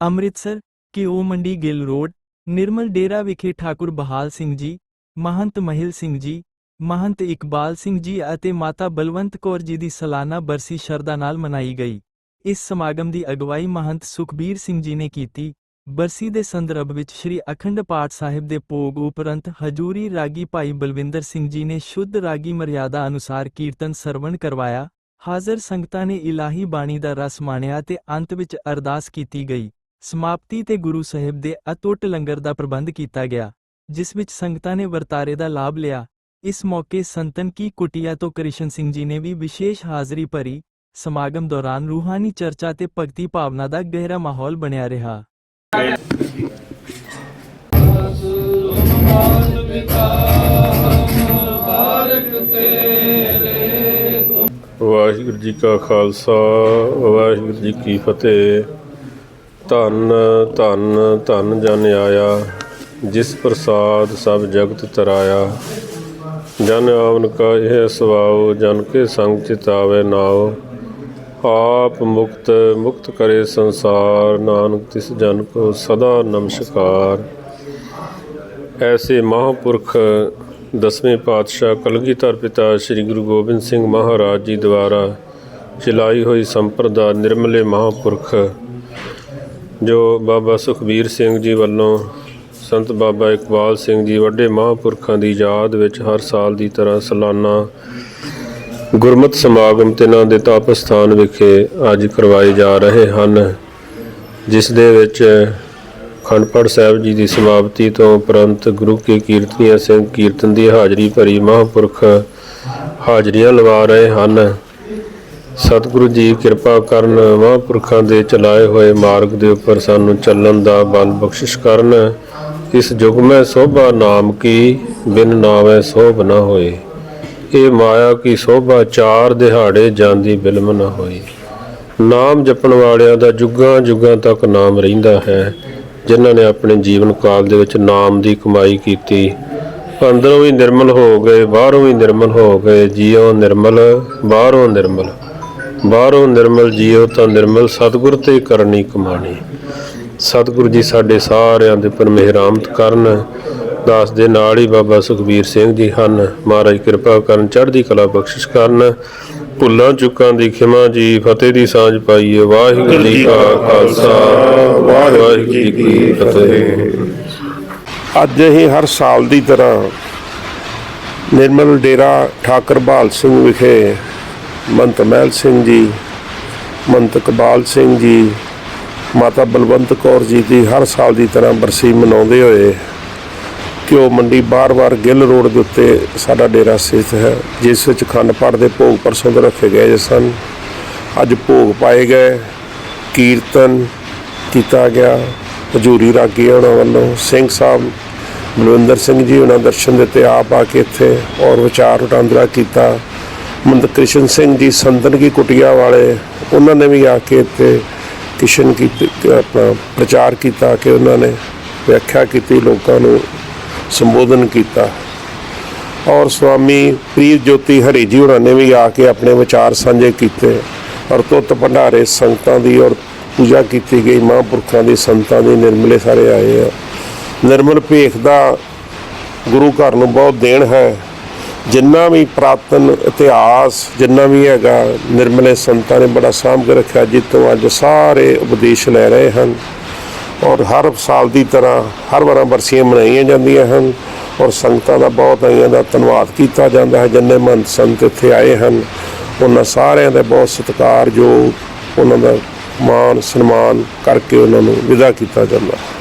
ਅੰਮ੍ਰਿਤਸਰ ਕਿਓ ਮੰਡੀ ਗਿੱਲ ਰੋਡ, ਨਿਰਮਲ ਡੇਰਾ ਵਿਖੇ ਠਾਕੁਰ ਬਹਾਲ ਸਿੰਘ ਜੀ, ਮਹੰਤ ਮਹਿਲ ਸਿੰਘ ਜੀ, ਮਹੰਤ ਇਕਬਾਲ ਸਿੰਘ ਜੀ ਅਤੇ ਮਾਤਾ ਬਲਵੰਤ ਕੌਰ ਜੀ ਦੀ ਸਾਲਾਨਾ ਬਰਸੀ ਸ਼ਰਧਾ ਨਾਲ ਮਨਾਈ ਗਈ। ਇਸ ਸਮਾਗਮ ਦੀ ਅਗਵਾਈ ਮਹੰਤ ਸੁਖਬੀਰ ਸਿੰਘ ਜੀ ਨੇ ਕੀਤੀ। ਬਰਸੀ ਦੇ ਸੰਦਰਭ ਵਿੱਚ ਸ੍ਰੀ ਅਖੰਡ ਪਾਠ ਸਾਹਿਬ ਦੇ ਭੋਗ ਉਪਰੰਤ ਹਜੂਰੀ ਰਾਗੀ ਭਾਈ ਬਲਵਿੰਦਰ ਸਿੰਘ ਜੀ ਨੇ ਸ਼ੁੱਧ ਰਾਗੀ ਮਰਿਆਦਾ ਅਨੁਸਾਰ ਕੀਰਤਨ ਸਰਵਣ ਕਰਵਾਇਆ। ਹਾਜ਼ਰ ਸੰਗਤਾਂ ਨੇ ਇਲਾਹੀ ਬਾਣੀ ਦਾ ਰਸ ਮਾਣਿਆ ਤੇ ਅੰਤ ਵਿੱਚ ਅਰਦਾਸ ਕੀਤੀ ਗਈ। ਸਮਾਪਤੀ ਤੇ ਗੁਰੂ ਸਾਹਿਬ ਦੇ ਅਟੁੱਟ ਲੰਗਰ ਦਾ ਪ੍ਰਬੰਧ ਕੀਤਾ ਗਿਆ, ਜਿਸ ਵਿੱਚ ਸੰਗਤਾਂ ਨੇ ਵਰਤਾਰੇ ਦਾ ਲਾਭ ਲਿਆ। ਇਸ ਮੌਕੇ ਸੰਤਨ ਕੀ ਕੁਟਿਆ ਤੋਂ ਕ੍ਰਿਸ਼ਨ ਸਿੰਘ ਜੀ ਨੇ ਵੀ ਵਿਸ਼ੇਸ਼ ਹਾਜ਼ਰੀ ਭਰੀ ਸਮਾਗਮ ਦੌਰਾਨ ਰੂਹਾਨੀ ਚਰਚਾ ਤੇ ਭਗਤੀ ਭਾਵਨਾ ਦਾ ਗਹਿਰਾ ਮਾਹੌਲ ਬਣਿਆ ਰਿਹਾ। ਵਾਹਿਗੁਰੂ ਜੀ ਕਾ ਖਾਲਸਾ, ਵਾਹਿਗੁਰੂ ਜੀ ਕੀ ਫਤਿਹ। ਧੰਨ ਧੰਨ ਧੰਨ ਜਨ ਆਇਆ, ਜਿਸ ਪ੍ਰਸਾਦ ਸਭ ਜਗਤ ਤਰਾਇਆ। ਜਨ ਆਵਨ ਕਾ ਇਹ ਸਵਾਉ ਜਨ ਕੇ ਸੰਗ ਚਿਤਾਵੇ ਨਾਉ। ਆਪ ਮੁਕਤ ਮੁਕਤ ਕਰੇ ਸੰਸਾਰ, ਨਾਨਕ ਤਿਸ ਜਨ ਕੋ ਸਦਾ ਨਮਸਕਾਰ। ਐਸੇ ਮਹਾਂਪੁਰਖ, ਦਸਵੇਂ ਪਾਤਸ਼ਾਹ ਕਲਗੀਧਰ ਪਿਤਾ ਸ੍ਰੀ ਗੁਰੂ ਗੋਬਿੰਦ ਸਿੰਘ ਮਹਾਰਾਜ ਜੀ ਦੁਆਰਾ ਚਲਾਈ ਹੋਈ ਸੰਪਰਦਾ ਨਿਰਮਲੇ ਮਹਾਂਪੁਰਖ ਜੋ ਬਾਬਾ ਸੁਖਬੀਰ ਸਿੰਘ ਜੀ ਵੱਲੋਂ ਸੰਤ ਬਾਬਾ ਇਕਬਾਲ ਸਿੰਘ ਜੀ ਵੱਡੇ ਮਹਾਂਪੁਰਖਾਂ ਦੀ ਯਾਦ ਵਿੱਚ ਹਰ ਸਾਲ ਦੀ ਤਰ੍ਹਾਂ ਸਾਲਾਨਾ ਗੁਰਮਤ ਸਮਾਗਮ ਤਿਨਾਂ ਦੇ ਤਪ ਸਥਾਨ ਵਿਖੇ ਅੱਜ ਕਰਵਾਏ ਜਾ ਰਹੇ ਹਨ, ਜਿਸ ਦੇ ਵਿੱਚ ਖੰਡਪੜ ਸਾਹਿਬ ਜੀ ਦੀ ਸਮਾਪਤੀ ਤੋਂ ਉਪਰੰਤ ਗੁਰੂ ਕੇ ਕੀਰਤਨੀਆ ਸਿੰਘ ਕੀਰਤਨ ਦੀ ਹਾਜ਼ਰੀ ਭਰੀ ਮਹਾਂਪੁਰਖ ਹਾਜ਼ਰੀਆਂ ਲਵਾ ਰਹੇ ਹਨ। ਸਤਿਗੁਰੂ ਜੀ ਕਿਰਪਾ ਕਰਨ ਮਹਾਂਪੁਰਖਾਂ ਦੇ ਚਲਾਏ ਹੋਏ ਮਾਰਗ ਦੇ ਉੱਪਰ ਸਾਨੂੰ ਚੱਲਣ ਦਾ ਬਲ ਬਖਸ਼ਿਸ਼ ਕਰਨ। ਇਸ ਯੁਗ ਮੈਂ ਸੋਭਾ ਨਾਮ ਕੀ, ਬਿਨ ਨਾਵੇਂ ਸੋਭ ਨਾ ਹੋਏ। ਇਹ ਮਾਇਆ ਕੀ ਸੋਭਾ, ਚਾਰ ਦਿਹਾੜੇ ਜਾਂਦੀ ਬਿਲਮ ਨਾ ਹੋਈ ਨਾਮ ਜਪਣ ਵਾਲਿਆਂ ਦਾ ਜੁਗਾਂ ਜੁਗਾਂ ਤੱਕ ਨਾਮ ਰਹਿੰਦਾ ਹੈ। ਜਿਨ੍ਹਾਂ ਨੇ ਆਪਣੇ ਜੀਵਨ ਕਾਲ ਦੇ ਵਿੱਚ ਨਾਮ ਦੀ ਕਮਾਈ ਕੀਤੀ। ਅੰਦਰੋਂ ਵੀ ਨਿਰਮਲ ਹੋ ਗਏ, ਬਾਹਰੋਂ ਵੀ ਨਿਰਮਲ ਹੋ ਗਏ ਜੀਉ ਨਿਰਮਲ, ਬਾਹਰੋਂ ਨਿਰਮਲ। ਬਾਹਰੋਂ ਨਿਰਮਲ ਜੀਉ ਤਾਂ ਨਿਰਮਲ ਸਤਿਗੁਰ ਤੇ ਕਰਨੀ ਕਮਾਣੀ। ਸਤਿਗੁਰੂ ਜੀ ਸਾਡੇ ਸਾਰਿਆਂ ਦੇ ਪਰ ਮਿਹਰਾਮਤ ਕਰਨ। ਦਾਸ ਦੇ ਨਾਲ ਹੀ ਬਾਬਾ ਸੁਖਬੀਰ ਸਿੰਘ ਜੀ ਹਨ। ਮਹਾਰਾਜ ਕਿਰਪਾ ਕਰਨ ਚੜ੍ਹਦੀ ਕਲਾ ਬਖਸ਼ਿਸ਼ ਕਰਨ। ਭੁੱਲਾਂ ਚੁੱਕਾਂ ਦੀ ਖਿਮਾ ਜੀ, ਫਤਿਹ ਦੀ ਸਾਂਝ ਪਾਈਏ। ਵਾਹਿਗੁਰੂ ਜੀ ਕਾ ਖਾਲਸਾ, ਵਾਹਿਗੁਰੂ ਜੀ ਕੀ ਫਤਿਹ। ਅੱਜ ਅਸੀਂ ਹਰ ਸਾਲ ਦੀ ਤਰ੍ਹਾਂ ਨਿਰਮਲ ਡੇਰਾ ਠਾਕਰ ਬਹਾਲ ਸਿੰਘ ਵਿਖੇ ਮੰਤ ਮਹਿਲ ਸਿੰਘ ਜੀ, ਮੰਤ ਕਬਾਲ ਸਿੰਘ ਜੀ, ਮਾਤਾ ਬਲਵੰਤ ਕੌਰ ਜੀ ਦੀ ਹਰ ਸਾਲ ਦੀ ਤਰ੍ਹਾਂ ਬਰਸੀ ਮਨਾਉਂਦੇ ਹੋਏ ਘਿਓ ਮੰਡੀ ਬਾਰ-ਬਾਰ ਗਿੱਲ ਰੋਡ ਦੇ ਉੱਤੇ ਸਾਡਾ ਡੇਰਾ ਸਥਿਤ ਹੈ, ਜਿਸ ਵਿੱਚ ਖੰਡ ਪਾਠ ਦੇ ਭੋਗ ਪਰਸੋਂ ਦੇ ਰੱਖੇ ਗਏ ਸਨ। ਅੱਜ ਭੋਗ ਪਾਏ ਗਏ, ਕੀਰਤਨ ਕੀਤਾ ਗਿਆ। ਹਜੂਰੀ ਰਾਗੀ ਉਹਨਾਂ ਵੱਲੋਂ ਸਿੰਘ ਸਾਹਿਬ ਬਲਵਿੰਦਰ ਸਿੰਘ ਜੀ ਉਹਨਾਂ ਦਰਸ਼ਨ ਦਿੱਤੇ ਆਪ ਆ ਕੇ ਇੱਥੇ ਔਰ ਵਿਚਾਰ ਵਟਾਂਦਰਾ ਕੀਤਾ। ਮੰਦ ਕ੍ਰਿਸ਼ਨ ਸਿੰਘ ਜੀ ਸੰਤਨ ਕੀ ਕੁਟਿਆ ਵਾਲੇ, ਉਹਨਾਂ ਨੇ ਵੀ ਆ ਕੇ ਇੱਥੇ ਕਿਸ਼ਨ ਕੀ ਆਪਣਾ ਪ੍ਰਚਾਰ ਕੀਤਾ ਕਿ ਉਹਨਾਂ ਨੇ ਵਿਆਖਿਆ ਕੀਤੀ, ਲੋਕਾਂ ਨੂੰ ਸੰਬੋਧਨ ਕੀਤਾ। ਔਰ ਸਵਾਮੀ ਪ੍ਰੀਤ ਜੋਤੀ ਹਰੀ ਜੀ ਉਹਨਾਂ ਨੇ ਵੀ ਆ ਕੇ ਆਪਣੇ ਵਿਚਾਰ ਸਾਂਝੇ ਕੀਤੇ ਔਰ ਤੁੱਤ ਭੰਡਾਰੇ ਸੰਗਤਾਂ ਦੀ ਔਰ ਪੂਜਾ ਕੀਤੀ ਗਈ, ਮਹਾਂਪੁਰਖਾਂ ਦੀ, ਸੰਤਾਂ ਦੀ, ਨਿਰਮਲੇ ਸਾਰੇ ਆਏ ਆ। ਨਿਰਮਲ ਭੇਖ ਦਾ ਗੁਰੂ ਘਰ ਨੂੰ ਬਹੁਤ ਦੇਣ ਹੈ। ਜਿੰਨਾ ਵੀ ਪ੍ਰਾਤਨ ਇਤਿਹਾਸ, ਜਿੰਨਾ ਵੀ ਹੈਗਾ ਨਿਰਮਲੇ ਸੰਤਾਂ ਨੇ ਬੜਾ ਸਾਂਭ ਕੇ ਰੱਖਿਆ ਜਿੱਤੋਂ ਅੱਜ ਸਾਰੇ ਉਪਦੇਸ਼ ਲੈ ਰਹੇ ਹਨ। ਔਰ ਹਰ ਸਾਲ ਦੀ ਤਰ੍ਹਾਂ ਹਰ ਵਾਰਾਂ ਬਰਸੀਆਂ ਮਨਾਈਆਂ ਜਾਂਦੀਆਂ ਹਨ ਔਰ ਸੰਗਤਾਂ ਦਾ ਬਹੁਤ ਆਈਆਂ ਦਾ ਧੰਨਵਾਦ ਕੀਤਾ ਜਾਂਦਾ ਹੈ। ਜਿੰਨੇ ਮਹੰਤ ਸੰਤ ਇੱਥੇ ਆਏ ਹਨ, ਉਹਨਾਂ ਸਾਰਿਆਂ ਦਾ ਬਹੁਤ ਸਤਿਕਾਰ ਜੋ ਉਹਨਾਂ ਦਾ ਮਾਨ ਸਨਮਾਨ ਕਰਕੇ ਉਹਨਾਂ ਨੂੰ ਵਿਦਾ ਕੀਤਾ ਜਾਂਦਾ ਹੈ।